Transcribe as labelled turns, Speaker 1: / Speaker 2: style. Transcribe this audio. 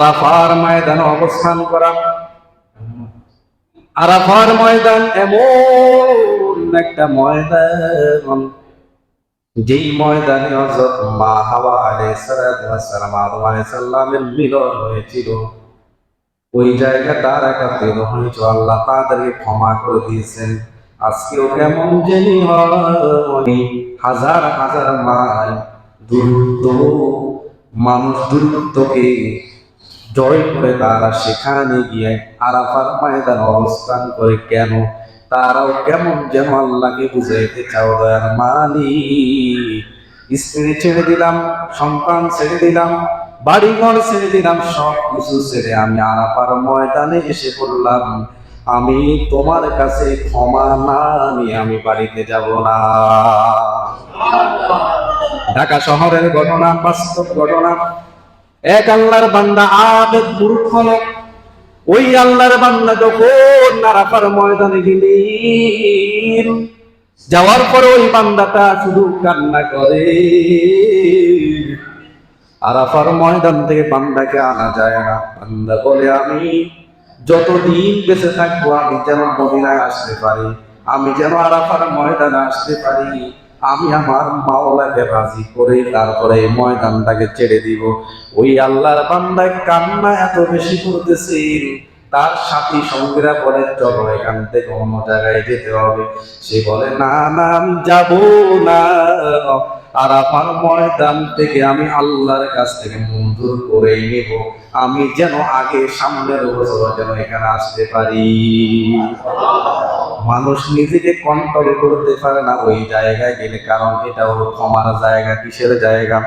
Speaker 1: আরাফার ময়দানে অবস্থান করা। আরাফার ময়দান এমন একটা ময়দান, যেই ময়দানে হযরত মা হাওয়া আলাইহিস সালাতু ওয়াস সালাম, আদম আলাইহিস সালামের মিলন হয়েছিল। ওই জায়গা তার একাত্রিত হয়েছিল। আল্লাহ তাদেরকে ক্ষমা করে দিয়েছেন। আজকেও কেমন জেনি হয়, হাজার হাজার মাইল দূরত্ব, মানুষ দূরত্বকে জয় করে তারা সেখানে গিয়ে আরাফার ময়দান অবস্থান করে, কেন? তারাও কেমন যেন আল্লাহকে বুঝাইতে চাও, দয়ার মালিক। স্ত্রী ছেড়ে দিলাম, সন্তান ছেড়ে দিলাম, বাড়িঘর ছেড়ে দিলাম সব কিছু ছেড়ে আমি আরাফার ময়দানে এসে পড়লাম। আমি তোমার কাছে ক্ষমা না নিয়ে আমি বাড়িতে যাব না। ঢাকা শহরের ঘটনা, বাস্তব ঘটনা এক আল্লাহর বান্দা আবেদ মূর্খ ওই আল্লাহর বান্দা যখন নারাফার ময়দানে গেলেন, যাওয়ার পর ওই বান্দাটা শুধু কান্না করে। আরাফার ময়দান থেকে বান্দাকে আনা যায় না। বান্দা বলে, আমি যতদিন বেঁচে থাকব, আমি যেন মদিনায় আসতে পারি, আমি যেন আরাফার ময়দানে আসতে পারি। আমি আমার মাওলাকে রাজি করে তারপরে ময়দানটাকে ছেড়ে দিব। ওই আল্লাহর বান্দায় কান্না এত বেশি করতেছেন তার সাথী সঙ্গীরা বলে, চলো এখান থেকে অন্য জায়গায় যেতে হবে। সে বলে, না না, আমি যাব না। আর আমার ময়দান থেকে আমি আল্লাহর কাছ থেকে মঞ্জুর করে নেব। আমি যেন আগে সামনের বছর যেন এখানে আসতে পারি। মানুষ নিজেকে কন্ট্রোল করতে পারে না ওই জায়গায় গেলে, কারণ এটা হলো ক্ষমার জায়গা, কিসের জায়গা?